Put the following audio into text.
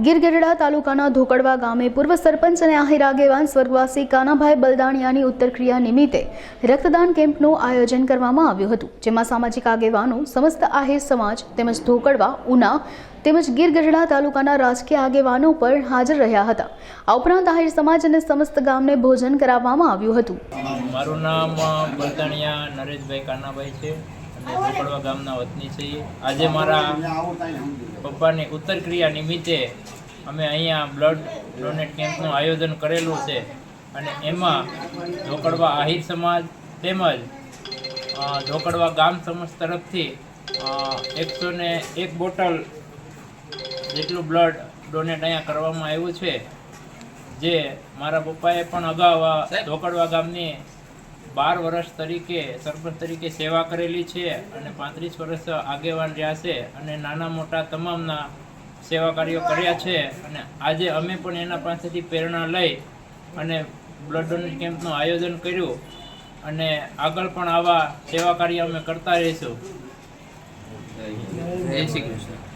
ગીર ગઢડા તાલુકાના ધોકડવા ગામે પૂર્વ સરપંચ અને આહિર આગેવાન સ્વર્ગવાસી કાનાભાઈ બલદાણિયાની ઉત્તરક્રિયા નિમિત્તે રક્તદાન કેમ્પનું આયોજન કરવામાં આવ્યું હતું, જેમાં સામાજિક આગેવાનો, સમસ્ત આહિર સમાજ તેમજ ધોકડવા, ઉના તેમજ ગીર ગઢડા તાલુકાના રાજકીય આગેવાનો પણ હાજર રહ્યા હતા. આ ઉપરાંત આહિર સમાજ અને સમસ્ત ગામને ભોજન કરાવવામાં આવ્યું હતું. મારું નામ બલદાણિયા નરેશભાઈ કાનાભાઈ છે અને ધોકડવા ગામના વતની છે. આજે મારા પપ્પાની ઉત્તરક્રિયા નિમિત્તે અમે અહીંયા બ્લડ ડોનેટ કેમ્પનું આયોજન કરેલું છે. અને એમાં ધોકડવા આહિર સમાજ તેમજ ધોકડવા ગામ સમાજ તરફથી એકસો ને એક બોટલ જેટલું બ્લડ ડોનેટ અહીંયા કરવામાં આવ્યું છે. જે મારા પપ્પાએ પણ અગાઉ ધોકડવા ગામની બાર વર્ષ તરીકે સરપંચ તરીકે સેવા કરેલી છે અને પાંત્રીસ વર્ષ આગેવાન રહ્યા છે. અને નાના મોટા તમામના સેવા કાર્યો કર્યા છે અને આજે અમે પણ એના પાસેથી પ્રેરણા લઈ અને બ્લડ ડોનેટ કેમ્પનું આયોજન કર્યું અને આગળ પણ આવા સેવા કાર્ય અમે કરતા રહીશું. જય શ્રી કૃષ્ણ.